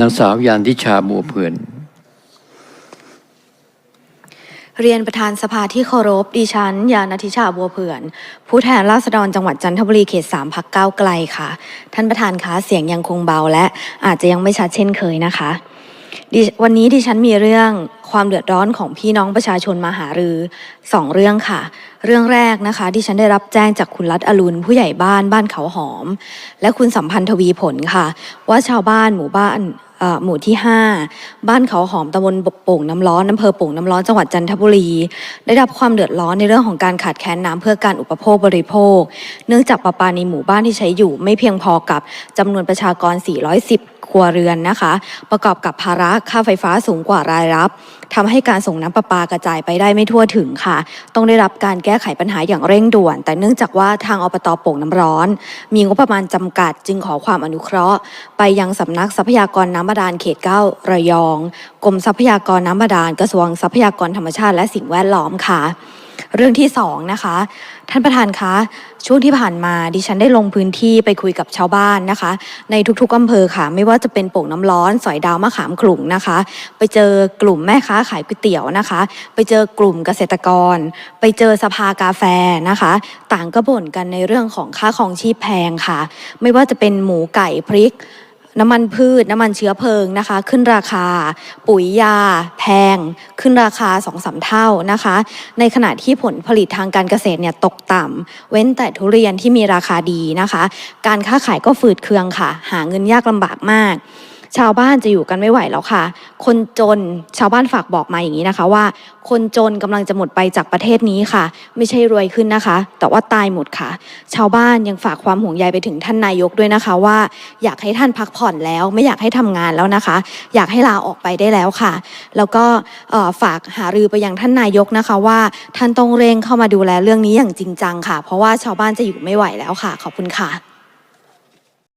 นางสาวยานทิชาบัวเพื่อน เรียนประธานสภาที่เคารพดิฉัน ยานทิชาบัวเผื่อน ผู้แทนราษฎรจังหวัดจันทบุรีเขตสามพักเก้าวไกลค่ะ ท่านประธานคะเสียงยังคงเบาและอาจจะยังไม่ชัดเช่นเคยนะคะวันนี้ดิฉันมีเรื่องความเดือดร้อนของพี่น้องประชาชนมาหารือสองเรื่องค่ะ เรื่องแรกนะคะดิฉันได้รับแจ้งจากคุณรัตอรุณผู้ใหญ่บ้านบ้านเขาหอม และคุณสัมพันธ์ทวีผลค่ะ ว่าชาวบ้านหมู่บ้าน หมู่ที่ 5 บ้านเขาหอมตำบลโป่งน้ำร้อนอำเภอโป่งน้ำร้อนจังหวัดจันทบุรี ได้รับความเดือดร้อนในเรื่องของการขาดแคลนน้ำเพื่อการอุปโภคบริโภค เนื่องจากประปาในหมู่บ้านที่ใช้อยู่ ไม่เพียงพอกับจำนวนประชากร 410 ครัวเรือนนะคะ ประกอบกับภาระค่าไฟฟ้าสูงกว่ารายรับทำให้การส่งน้ำประปากระจายไปได้ไม่ทั่วถึงค่ะ ต้องได้รับการแก้ไขปัญหาอย่างเร่งด่วน แต่เนื่องจากว่าทางอบตโป่งน้ำร้อน มีงบประมาณจำกัด จึงขอความอนุเคราะห์ ไปยังสำนักทรัพยากรน้ำบาดาลเขตเก้าระยอง กรมทรัพยากรน้ำบาดาลกระทรวงทรัพยากรธรรมชาติและสิ่งแวดล้อมค่ะ เรื่องที่สองนะคะ ท่านประธานคะ ช่วงที่ผ่านมาดิฉันได้ลงพื้นที่ไปคุยกับชาวบ้านนะคะ ในทุกๆอำเภอค่ะ ไม่ว่าจะเป็นโป่งน้ำร้อนสอยดาวมะขามขลุ่งนะคะ ไปเจอกลุ่มแม่ค้าขายก๋วยเตี๋ยวนะคะ ไปเจอกลุ่มเกษตรกร ไปเจอสภากาแฟนะคะ ต่างก็บ่นกันในเรื่องของค่าของชีพแพงค่ะ ไม่ว่าจะเป็นหมูไก่พริก น้ำมันพืช น้ำมันเชื้อเพลิงนะคะ ขึ้นราคา ปุ๋ยยา แพง ขึ้นราคาสองสามเท่านะคะ ในขณะที่ผลผลิตทางการเกษตรเนี่ยตกต่ำเว้นแต่ทุเรียนที่มีราคาดีนะคะ การค้าขายก็ฝืดเคืองค่ะ หาเงินยากลำบากมาก ชาวบ้านจะอยู่กันไม่ไหวแล้วค่ะ คนจนชาวบ้านฝากบอกมาอย่างนี้นะคะว่า คนจนกำลังจะหมดไปจากประเทศนี้ค่ะ ไม่ใช่รวยขึ้นนะคะ แต่ว่าตายหมดค่ะ ชาวบ้านยังฝากความห่วงใยไปถึงท่านนายกด้วยนะคะว่า อยากให้ท่านพักผ่อนแล้ว ไม่อยากให้ทำงานแล้วนะคะ อยากให้ลาออกไปได้แล้วค่ะ แล้วก็ฝากหารือไปยังท่านนายกนะคะว่าท่านต้องเร่งเข้ามาดูแลเรื่องนี้อย่างจริงจังค่ะ เพราะว่าชาวบ้านจะอยู่ไม่ไหวแล้วค่ะ ขอบคุณค่ะ